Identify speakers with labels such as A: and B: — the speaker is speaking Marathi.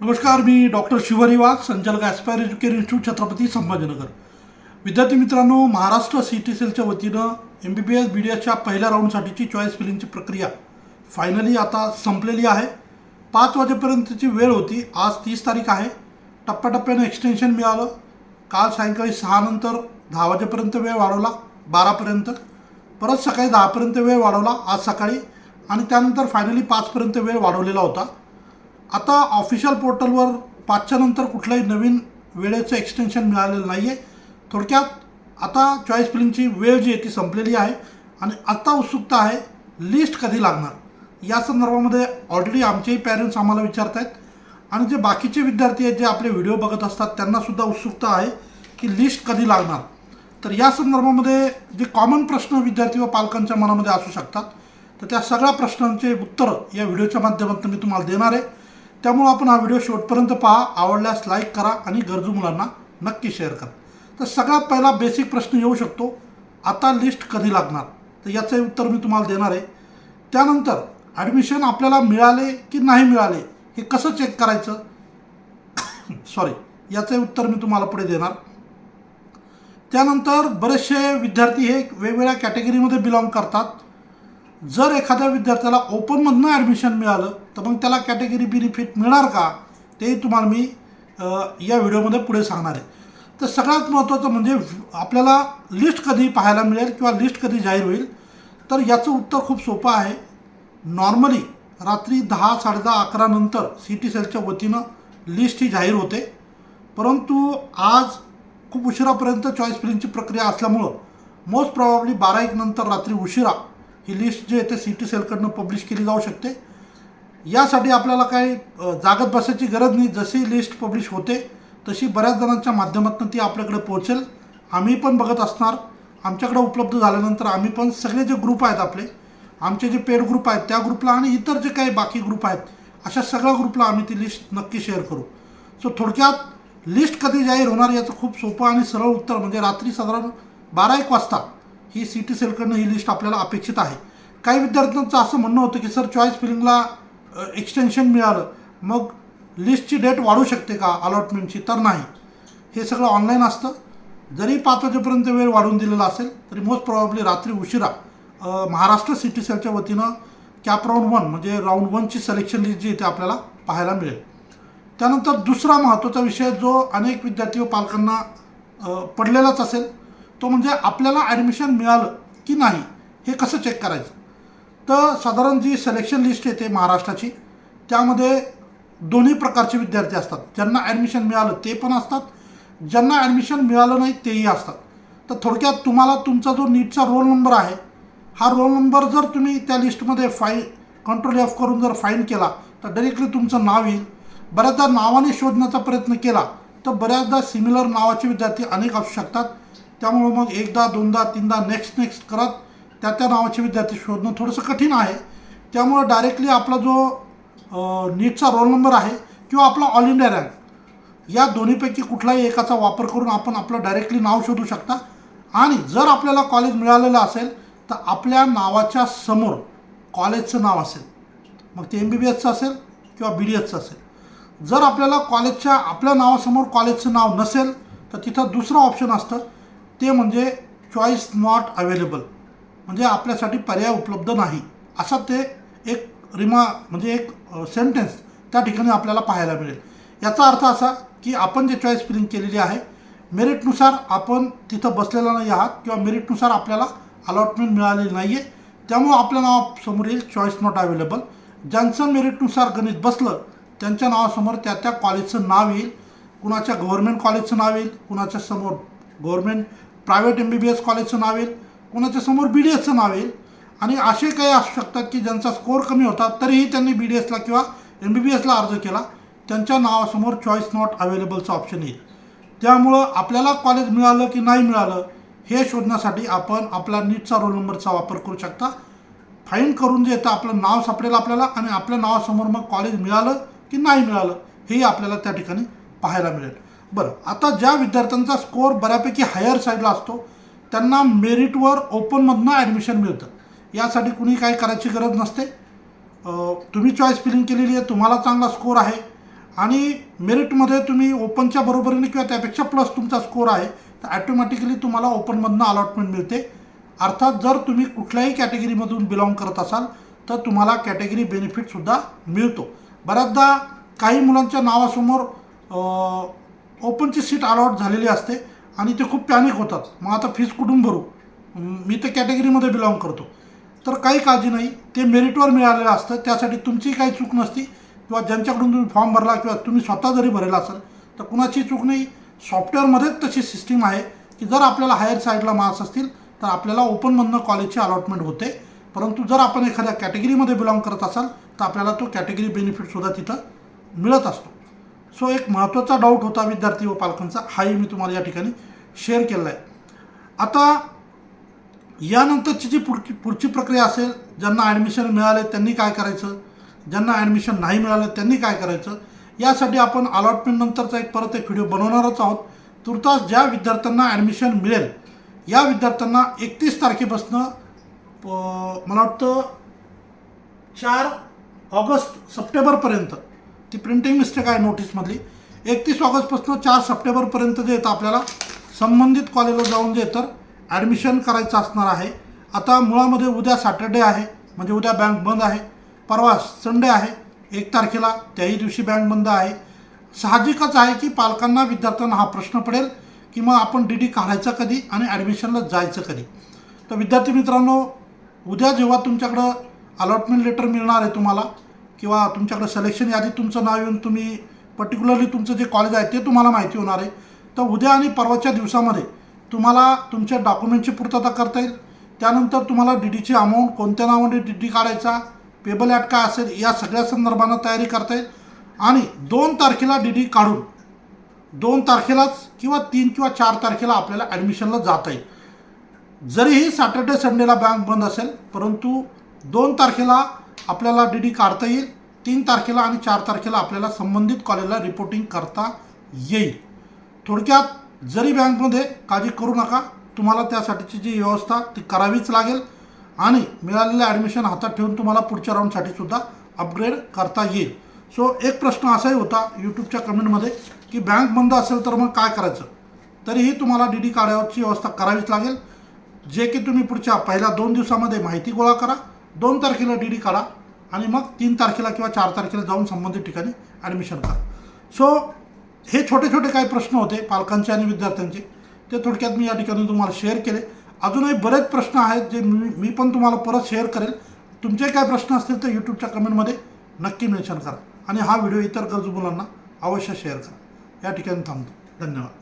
A: नमस्कार मी डॉक्टर शिवहरी वाघ संचालक Aspire Education Institute Chhatrapati Sambhajinagar. विद्यार्थी मित्रांनो महाराष्ट्र सी टी सेलच्या वतीनं M B B S B D एसच्या पहिल्या राऊंडसाठीची चॉईस फिलिंगची प्रक्रिया फायनली आता संपलेली आहे. पाच वाजेपर्यंतची वेळ होती. आज तीस तारीख आहे. टप्प्याटप्प्यानं एक्सटेन्शन मिळालं. काल सायंकाळी सहानंतर दहा वाजेपर्यंत वेळ वाढवला. बारापर्यंत परत सकाळी दहापर्यंत वेळ वाढवला. आज सकाळी. आणि त्यानंतर फायनली पाचपर्यंत वेळ वाढवलेला होता. आता ऑफिशियल पोर्टलवर पाचच्या नंतर कुठलंही नवीन वेळेचं एक्सटेन्शन मिळालेलं नाही आहे थोडक्यात आता चॉईस फिलिंगची वेळ जी आहे ती संपलेली आहे आणि आता उत्सुकता आहे लिस्ट कधी लागणार? या संदर्भामध्ये ऑलरेडी आमचेही पॅरेंट्स आम्हाला विचारत आहेत. आणि जे बाकीचे विद्यार्थी आहेत जे आपले व्हिडिओ बघत असतात त्यांनासुद्धा उत्सुकता आहे की लिस्ट कधी लागणार? तर या संदर्भामध्ये जे कॉमन प्रश्न विद्यार्थी व पालकांच्या मनामध्ये असू शकतात तर त्या सगळ्या प्रश्नांचे उत्तरं या व्हिडिओच्या माध्यमातून मी तुम्हाला देणार आहे. त्यामुळं आपण हा व्हिडिओ शेवटपर्यंत पहा. आवडल्यास लाईक करा आणि गरजू मुलांना नक्की शेअर करा. तर सगळ्यात पहिला बेसिक प्रश्न येऊ शकतो. आता लिस्ट कधी लागणार? तर याचंही उत्तर मी तुम्हाला देणार आहे. त्यानंतर ॲडमिशन आपल्याला मिळाले की नाही मिळाले हे कसं चेक करायचं? सॉरी याचं उत्तर मी तुम्हाला पुढे देणार. त्यानंतर बरेचसे विद्यार्थी हे वेगवेगळ्या कॅटेगरीमध्ये बिलॉंग करतात. जर एखाद्या विद्यार्थ्याला ओपनमधनं ॲडमिशन मिळालं तर मग त्याला कॅटेगरी बेनिफिट मिळणार का? तेही तुम्हाला मी या व्हिडिओमध्ये पुढे सांगणार आहे. तर सगळ्यात महत्त्वाचं म्हणजे आपल्याला लिस्ट कधी पाहायला मिळेल किंवा लिस्ट कधी जाहीर होईल? तर याचं उत्तर खूप सोपं आहे. नॉर्मली रात्री दहा साडेदहा अकरानंतर सी टी सेलच्या वतीनं लिस्ट ही जाहीर होते. परंतु आज खूप उशिरापर्यंत चॉईस फिलिंगची प्रक्रिया असल्यामुळं मोस्ट प्रॉब्ली बारा एक नंतर रात्री उशिरा ही लिस्ट जी आहे ते सी टी सेलकडनं पब्लिश केली जाऊ शकते. यासाठी आपल्याला काही जागत बसायची गरज नाही. जशी लिस्ट पब्लिश होते तशी बऱ्याच जणांच्या माध्यमातून ती आपल्याकडे पोहोचेल. आम्ही पण बघत असणार. आमच्याकडे उपलब्ध झाल्यानंतर आम्ही पण सगळे जे ग्रुप आहेत आपले आमचे जे पेड ग्रुप आहेत त्या ग्रुपला आणि इतर जे काही बाकी ग्रुप आहेत अशा सगळ्या ग्रुपला आम्ही ती लिस्ट नक्की शेअर करू. सो थोडक्यात लिस्ट कधी जाहीर होणार याचं खूप सोपं आणि सरळ उत्तर म्हणजे रात्री साधारण बारा एक वाजता ही सी टी सेलकडनं ही लिस्ट आपल्याला अपेक्षित आहे. काही विद्यार्थ्यांचं असं म्हणणं होतं की सर चॉईस फिलिंगला एक्सटेन्शन मिळालं. मग लिस्टची डेट वाढू शकते का? अलॉटमेंटची तर नाही. हे सगळं ऑनलाईन असतं. जरी पाच वाजेपर्यंत वेळ वाढवून दिलेला असेल तरी मोस्ट प्रॉब्ली रात्री उशिरा महाराष्ट्र सिटी सेलच्या वतीनं कॅप राऊंड वन म्हणजे राऊंड वनची सिलेक्शन लिस्ट जी आहे ते आपल्याला पाहायला मिळेल. त्यानंतर दुसरा महत्त्वाचा विषय जो अनेक विद्यार्थी व पालकांना पडलेलाच असेल तो म्हणजे आपल्याला ॲडमिशन मिळालं की नाही हे कसं चेक करायचं? तर साधारण जी सिलेक्शन लिस्ट येते महाराष्ट्राची त्यामध्ये दोन्ही प्रकारचे विद्यार्थी असतात. ज्यांना ॲडमिशन मिळालं ते पण असतात ज्यांना ॲडमिशन मिळालं नाही तेही असतात. तर थोडक्यात तुम्हाला तुमचा जो नीटचा रोल नंबर आहे हा रोल नंबर जर तुम्ही त्या लिस्टमध्ये फाईल कंट्रोल एफ करून जर फाईन केला तर डायरेक्टली तुमचं नाव येईल. बऱ्याचदा नावाने शोधण्याचा प्रयत्न केला तर बऱ्याचदा सिमिलर नावाचे विद्यार्थी अनेक असू शकतात. त्यामुळं मग एकदा दोनदा तीनदा नेक्स्ट नेक्स्ट करत त्या त्या नावाचे विद्यार्थी शोधणं थोडंसं कठीण आहे. त्यामुळं डायरेक्टली आपला जो नीटचा रोल नंबर आहे किंवा आपला ऑल इंडिया रँक या दोन्हीपैकी कुठलाही एकाचा वापर करून आपण आपलं डायरेक्टली नाव शोधू शकता. आणि जर आपल्याला कॉलेज मिळालेलं असेल तर आपल्या नावाच्या समोर कॉलेजचं नाव असेल मग ते एम बी बी एसचं असेल किंवा बी डी एसचं असेल. जर आपल्याला कॉलेजच्या आपल्या नावासमोर कॉलेजचं नाव नसेल तर तिथं दुसरं ऑप्शन असतं ते म्हणजे चॉईस नॉट अवेलेबल म्हणजे आपल्यासाठी पर्याय उपलब्ध नाही. असा ते एक रिमा म्हणजे एक सेंटेन्स त्या ठिकाणी आपल्याला पाहायला मिळेल. याचा अर्थ असा की आपण जे चॉईस फिलिंग केलेली आहे मेरिटनुसार आपण तिथं बसलेला नाही आहात किंवा मेरिटनुसार आपल्याला अलॉटमेंट मिळालेली नाही आहे त्यामुळं आपल्या नावासमोर येईल चॉईस नॉट अवेलेबल ज्यांचं मेरिटनुसार गणित बसलं त्यांच्या नावासमोर त्या त्या कॉलेजचं नाव येईल. कुणाच्या गव्हर्मेंट कॉलेजचं नाव येईल कुणाच्या समोर government private M B B S कॉलेजचं नाव येईल कुणाच्या समोर बी डी एसचं नाव येईल आणि असे काही असू शकतात की ज्यांचा स्कोअर कमी होता तरीही त्यांनी बी डी एसला किंवा एम बी बी एसला अर्ज केला त्यांच्या नावासमोर चॉईस नॉट अवेलेबलचं ऑप्शन येईल. त्यामुळं आपल्याला कॉलेज मिळालं की नाही मिळालं हे शोधण्यासाठी आपण आपला नीटचा रोल नंबरचा वापर करू शकता. फाईन करून जे येतं आपलं नाव सापडेल आपल्याला आणि आपल्या नावासमोर मग कॉलेज मिळालं की नाही मिळालं हेही आपल्याला त्या ठिकाणी पाहायला मिळेल. बरं आता ज्या विद्यार्थ्यांचा स्कोअर बऱ्यापैकी हायर साईडला असतो त्यांना मेरिटवर ओपनमधनं ॲडमिशन मिळतं. यासाठी कुणी काही करायची गरज नसते. तुम्ही चॉईस फिलिंग केलेली आहे तुम्हाला चांगला स्कोअर आहे. आणि मेरिटमध्ये तुम्ही ओपनच्या बरोबरीने किंवा त्यापेक्षा प्लस तुमचा स्कोअर आहे तर ॲटोमॅटिकली तुम्हाला ओपनमधनं अलॉटमेंट मिळते. अर्थात जर तुम्ही कुठल्याही कॅटेगरीमधून बिलॉंग करत असाल तर तुम्हाला कॅटेगरी बेनिफिटसुद्धा मिळतो. बऱ्याचदा काही मुलांच्या नावासमोर ओपनची सीट अलॉट झालेली असते आणि ते खूप पॅनिक होतात. मग आता फीज कुठून भरू? मी त्या कॅटेगरीमध्ये बिलॉंग करतो. तर काही काळजी नाही. ते मेरिटवर मिळालेलं असतं. त्यासाठी तुमची काही चूक नसती. किंवा ज्यांच्याकडून तुम्ही फॉर्म भरला किंवा तुम्ही स्वतः जरी भरेला असेल तर कुणाची चूक नाही. सॉफ्टवेअरमध्येच तशी सिस्टीम आहे की जर आपल्याला हायर साईडला मार्क्स असतील तर आपल्याला ओपनमधनं कॉलेजची अलॉटमेंट होते. परंतु जर आपण एखाद्या कॅटेगरीमध्ये बिलॉंग करत असाल तर आपल्याला तो कॅटेगरी बेनिफिटसुद्धा तिथं मिळत असतो. सो एक महत्त्वाचा डाऊट होता विद्यार्थी व पालकांचा. हाही मी तुम्हाला या ठिकाणी शेअर केला आहे आता यानंतरची जी पुढची पुढची प्रक्रिया असेल ज्यांना ॲडमिशन मिळाले त्यांनी काय करायचं? ज्यांना ॲडमिशन नाही मिळालं त्यांनी काय करायचं? यासाठी आपण अलॉटमेंटनंतरचा एक परत एक व्हिडिओ बनवणारच आहोत. तुर्तास ज्या विद्यार्थ्यांना ॲडमिशन मिळेल या विद्यार्थ्यांना एकतीस तारखेपासनं प- मला वाटतं चार ऑगस्ट सप्टेंबरपर्यंत ती प्रिंटिंग मिस्टेक आहे नोटीसमधली एकतीस ऑगस्टपासून चार सप्टेंबरपर्यंत जे येतं आपल्याला संबंधित कॉलेजला जाऊन जे तर ॲडमिशन करायचं असणार आहे. आता मुळामध्ये उद्या सॅटर्डे आहे म्हणजे उद्या बँक बंद आहे. परवा संडे आहे एक तारखेला त्याही दिवशी बँक बंद आहे. साहजिकच आहे की पालकांना विद्यार्थ्यांना हा प्रश्न पडेल की मग आपण डी डी काढायचा कधी आणि ॲडमिशनला जायचं कधी? तर विद्यार्थी मित्रांनो उद्या जेव्हा तुमच्याकडं अलॉटमेंट लेटर मिळणार आहे तुम्हाला किंवा तुमच्याकडं सिलेक्शन यादीत तुमचं नाव येऊन तुम्ही पर्टिक्युलरली तुमचं जे कॉलेज आहे ते तुम्हाला माहिती होणार आहे. तर उद्या आणि परवाच्या दिवसामध्ये तुम्हाला तुमच्या डॉक्युमेंटची पूर्तता करता येईल. त्यानंतर तुम्हाला डी डीची अमाऊंट कोणत्या नावाने डी डी काढायचा पेबल ॲट काय असेल या सगळ्या संदर्भानं तयारी करता येईल. आणि दोन तारखेला डी डी काढून दोन तारखेलाच किंवा तीन किंवा चार तारखेला आपल्याला ॲडमिशनला जाता येईल. जरीही सॅटर्डे संडेला बँक बंद असेल परंतु दोन तारखेला आपल्याला डी डी काढता येईल. तीन तारखेला आणि चार तारखेला आपल्याला संबंधित कॉलेजला रिपोर्टिंग करता येईल. थोडक्यात जरी बँकमध्ये काळजी करू नका तुम्हाला त्यासाठीची जी व्यवस्था ती करावीच लागेल आणि मिळालेलं ॲडमिशन हातात ठेवून तुम्हाला पुढच्या राऊंडसाठी सुद्धा अपग्रेड करता येईल. सो एक प्रश्न असाही होता यूट्यूबच्या कमेंटमध्ये की बँक बंद असेल तर मग काय करायचं? तरीही तुम्हाला डी डी काढावरची व्यवस्था करावीच लागेल. जे की तुम्ही पुढच्या पहिल्या दोन दिवसामध्ये माहिती गोळा करा. दोन तारखेला डी डी काढा. आणि मग तीन तारखेला किंवा चार तारखेला जाऊन संबंधित ठिकाणी ॲडमिशन करा. सो हे छोटे छोटे काही प्रश्न होते पालकांचे आणि विद्यार्थ्यांचे. ते थोडक्यात मी या ठिकाणी तुम्हाला शेअर केले. अजूनही बरेच प्रश्न आहेत जे मी मी पण तुम्हाला परत शेअर करेल. तुमचे काय प्रश्न असतील तर यूट्यूबच्या कमेंटमध्ये नक्की मेन्शन करा. आणि हा व्हिडिओ इतर गरजू मुलांना अवश्य शेअर करा. या ठिकाणी थांबतो. धन्यवाद.